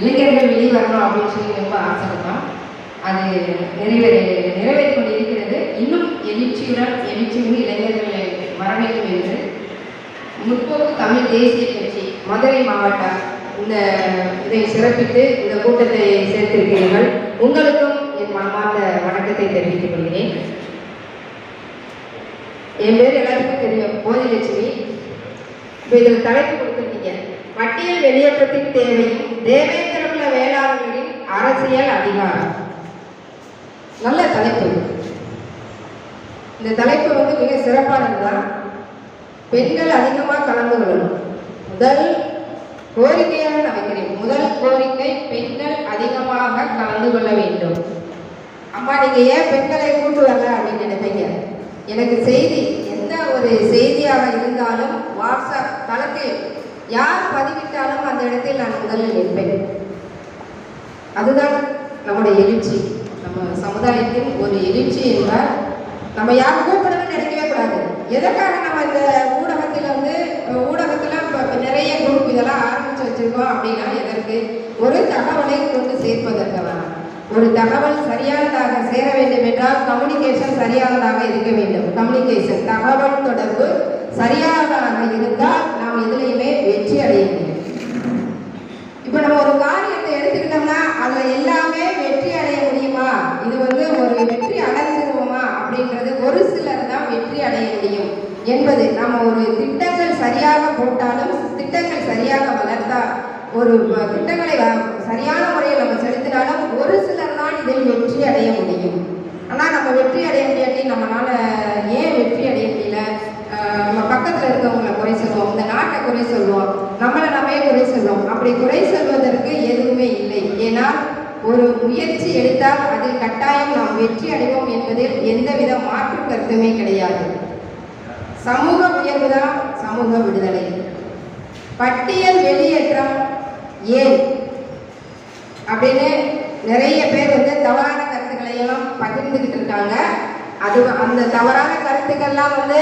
இளைஞர்கள் வெளியே வரணும் அப்படின்னு சொல்லி ரொம்ப ஆசைப்பட்டோம். அது நிறைவேற நிறைவேறி கொண்டு இருக்கிறது இன்னும் எழுச்சியுடன் எழுச்சியுடன் இளைஞர்களை வரவேண்டும் என்று. முற்போக்கு தமிழ் தேசிய கட்சி மதுரை மாவட்டம் இந்த இதை சிறப்பித்து இந்த கூட்டத்தை சேர்த்திருக்கிறீர்கள். உங்களுக்கும் என் மனமார்ந்த வணக்கத்தை தெரிவித்துக் கொள்கிறேன். என் பேர் எல்லாருக்கும் தெரியும். போதிலட்சுமி. இப்போ இதில் தலைப்பு கொடுத்துருக்கேன் பட்டியல் வெளியேற்றத்தின் தேவையும் தேவேந்திரகுல வேளாளர்களின் அரசியல் அதிகாரம். நல்ல தலைப்பு. இந்த தலைப்பு வந்து மிக சிறப்பானது தான் பெண்கள் அதிகமாக கலந்து கொள்ளணும். முதல் கோரிக்கையாக நான் வைக்கிறேன். முதல் கோரிக்கை பெண்கள் அதிகமாக கலந்து கொள்ள வேண்டும். அம்மா நீங்க ஏன் பெண்களை கூட்டு வரல அப்படின்னு நினைப்பீங்க? எனக்கு செய்தி எந்த ஒரு செய்தியாக இருந்தாலும் வாட்ஸ்அப் தளத்தில் யார் பதிவிட்டாலும் அந்த இடத்தில் நான் முதலில் நிற்பேன். அதுதான் நம்முடைய எழுச்சி. நம்ம சமுதாயத்தின் ஒரு எழுச்சி என்றால் நம்ம யார் கூப்பிடணும்னு நினைக்கவே கூடாது. எதற்காக நம்ம இந்த ஊடகத்தில் வந்து ஊடகத்தில் இப்போ நிறைய குரூப் இதெல்லாம் ஆரம்பித்து வச்சுருக்கோம் அப்படின்னா எதற்கு ஒரு தகவலை கொண்டு சேர்ப்பதற்காக ஒரு தகவல் சரியானதாக சேர வேண்டும் என்றால் கம்யூனிகேஷன் சரியானதாக இருக்க வேண்டும். கம்யூனிகேஷன் தகவல் தொடர்பு சரியானதாக இருந்தால் நாம் எதுலையுமே வெற்றி அடைய முடியும் இப்போ நம்ம ஒரு காரியத்தை எடுத்துக்கிட்டோம்னா அதில் எல்லாமே வெற்றி அடைய முடியுமா இது வந்து ஒரு வெற்றி அடைஞ்சிருவோமா? அப்படின்றது ஒரு சிலர் தான் வெற்றி அடைய முடியும் என்பது. நம்ம ஒரு திட்டங்கள் சரியாக போட்டாலும் திட்டங்கள் சரியாக வளர்த்தா ஒரு திட்டங்களை சரியான முறையில் நம்ம செலுத்தின ஒரு சிலர் தான் இதில் வெற்றி அடைய முடியும் ஆனால் நம்ம வெற்றி அடைய முடியாட்டி நம்மளால ஏன் வெற்றி அடைய முடியல ஆஹ் நம்ம பக்கத்தில் இருக்கவங்களை குறை சொல்லுவோம் இந்த நாட்டை குறை சொல்லுவோம் நம்மளை நம்மே குறை சொல்லுவோம் அப்படி குறை சொல்வதற்கு எதுவுமே இல்லை ஏன்னா ஒரு முயற்சி எடுத்தால் அதில் கட்டாயம் நாம் வெற்றி அடைவோம் என்பதில் எந்தவித மாற்று கருத்துமே கிடையாது. சமூக உயர்வு தான் சமூக விடுதலை. பட்டியல் வெளியேற்றம் ஏன்? அப்படின்னு நிறைய பேர் வந்து தவறான கருத்துக்களை எல்லாம் பகிர்ந்துக்கிட்டு இருக்காங்க. அது அந்த தவறான கருத்துக்கள்லாம் வந்து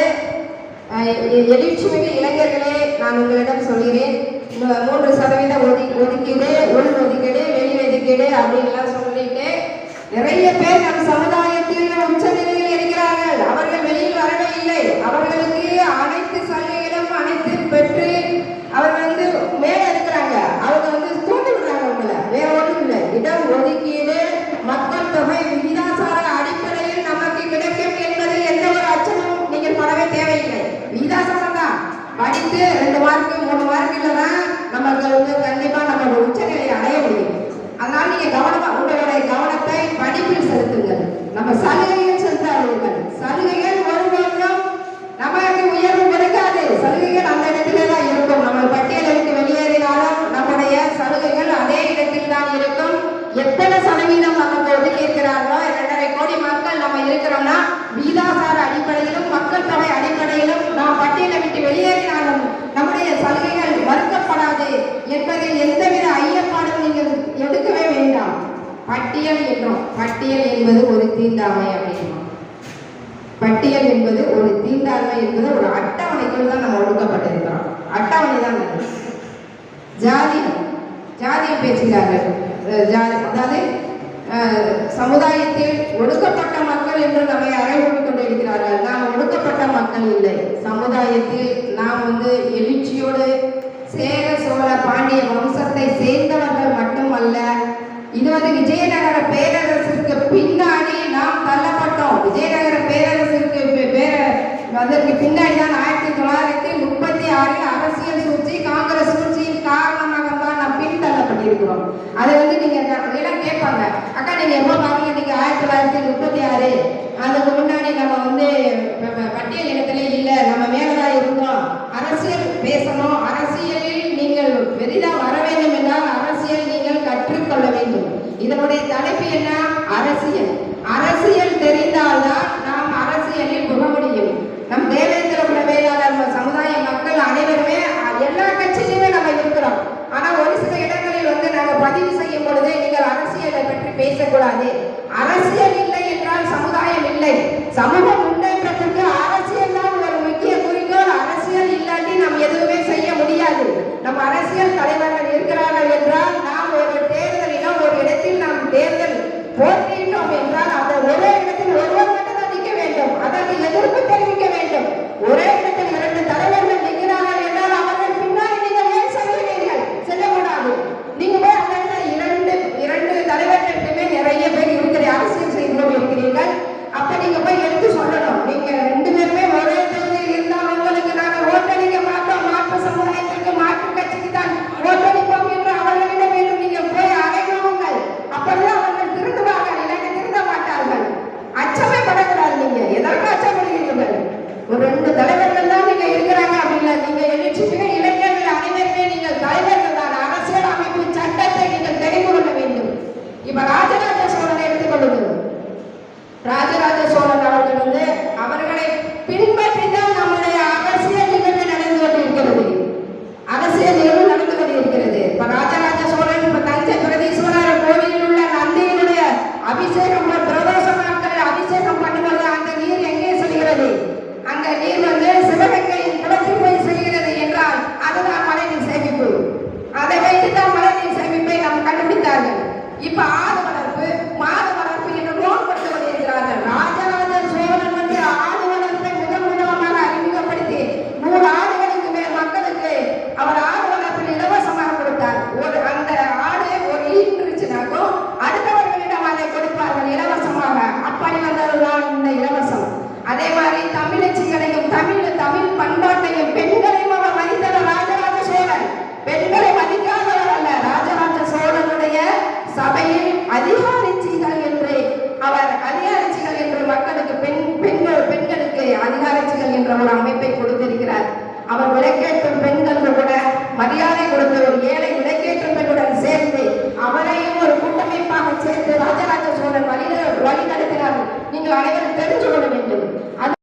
அஹ், எழுச்சிமிகு இளைஞர்களே நான் உங்களிடம் சொல்கிறேன். மூன்று சதவீத ஒதுக்கீடு உள் ஒதுக்கீடு வெளி அப்படின்லாம் சொல்லிட்டு நிறைய பேர் நம் சமுதாயத்தில் உச்ச நிலையில் இருக்கிறார்கள். அவர்கள் வெளியில் வரவே இல்லை. அவர்களுக்கு அனைத்து சலுகைகளும் அனைத்து பெற்று அவர் வந்து மேலே இருக்கிறாங்க. அவங்க வந்து தூண்டி விடுறாங்க உங்களை. வேற ஒன்றும் இல்லை. இடம் ஒதுக்கீடு மக்கள் தொகை விகிதாசார அடிப்படையில் நமக்கு கிடைக்கும் என்பதில் எந்த ஒரு அச்சமும் நீங்கள் படவே தேவையில்லை. விகிதாசாரம் தான். படித்து ரெண்டு மார்க்கு மூணு மார்க் இல்லைன்னா நமக்கு வந்து கண்டிப்பா நம்மளோட உச்சநிலையை அடைய முடியும் அதனால நீங்க கவனமா உங்களுடைய கவனத்தை படிப்பில் செலுத்துங்கள். நம்ம சலுகைகள் செலுத்தாதீர்கள். சலுகைகள் ஒருபோதும் நமக்கு உயர்வு கொடுக்காது. சலுகைகள் அந்த இடத்திலே தான் இருக்கும். நம்ம பட்டியலை விட்டு வெளியேறினாலும் நம்முடைய சலுகைகள் அதே இடத்தில் தான் இருக்கும். எத்தனை சதவீதம் நமக்கு ஒதுக்கி இருக்கிறார்களோ இருக்கிறோம்னா வீதாசார அடிப்படையிலும் மக்கள் தொகை அடிப்படையிலும் நாம் பட்டியலை விட்டு வெளியேறினாலும் நம்முடைய சலுகைகள் மறுக்கப்படாது என்பதில் எந்தவித ஐயப்பாடும் நீங்கள் எடுக்கவே வேண்டாம். பட்டியல் என்றோம். பட்டியல் என்பது ஒரு தீண்டாமை அப்படின்றோம். பட்டியல் என்பது ஒரு தீண்டாமை என்பது ஒரு அட்டவணைக்குள் தான் நம்ம ஒடுக்கப்பட்டிருக்கிறோம். அட்டவணை தான் ஜாதி ஜாதியம் பேசுகிறார்கள் ஜாதி அதாவது சமுதாயத்தில் ஒடுக்கப்பட்ட மக்கள் என்று நம்மை அறைகூடி கொண்டிருக்கிறார்கள். நாம் ஒடுக்கப்பட்ட மக்கள் இல்லை. சமுதாயத்தில் நாம் வந்து எழுச்சியோடு சேர சோழ பாண்டிய வம்சத்தை சேர்ந்தவர்கள் மட்டுமல்ல இது வந்து விஜயநகர பேரரசிற்கு பின்னாடி நாம் தள்ளப்பட்டோம். விஜயநகர பேரரசிற்கு பேர அதற்கு பின்னாடி தான் ஆயிரத்தி தொள்ளாயிரத்தி முப்பத்தி ஆறில் அரசியல் சூழ்ச்சி காங்கிரஸ் சூழ்ச்சியின் காரணமாக தான் நாம் பின்தள்ளப்பட்டிருக்கிறோம். அதை வந்து நீங்க நீங்க எப்போ பாருங்க ஆயிரத்தி தொள்ளாயிரத்தி முப்பத்தி ஆறு. அதுக்கு முன்னாடி நம்ம வந்து பட்டியல் இனத்திலே இல்லை நம்ம மேலதான் இருந்தோம். அரசியல் பேசணும். அரசியலில் நீங்கள் பெரிதா வர வேண்டும் என்றால் அரசியல் நீங்கள் கற்றுக்கொள்ள வேண்டும். இதனுடைய தலைப்பு என்ன? அரசியல். அரசியல் தெரிந்தால்தான் இருக்கிறாங்க அப்படின்னு நீங்க எழுச்சிட்டு இளைஞர்கள் அனைவருமே நீங்கள் தலைவர்கள் தான். அரசியல் அமைப்பு சட்டத்தை நீங்கள் தெரிந்து கொள்ள வேண்டும். இப்ப ராஜராஜ e para வாய்ப்பை கொடுத்திருக்கிறார். அவர் விலைக்கேற்றும் பெண்களுக்கு கூட மரியாதை கொடுத்த ஒரு ஏழை விலைக்கேற்றும் பெண்ணுடன் சேர்த்து அவரையும் ஒரு கூட்டமைப்பாக சேர்த்து ராஜராஜ சோழன் வழி வழி நடத்தினார்கள் நீங்கள் அனைவரும் தெரிஞ்சு கொள்ள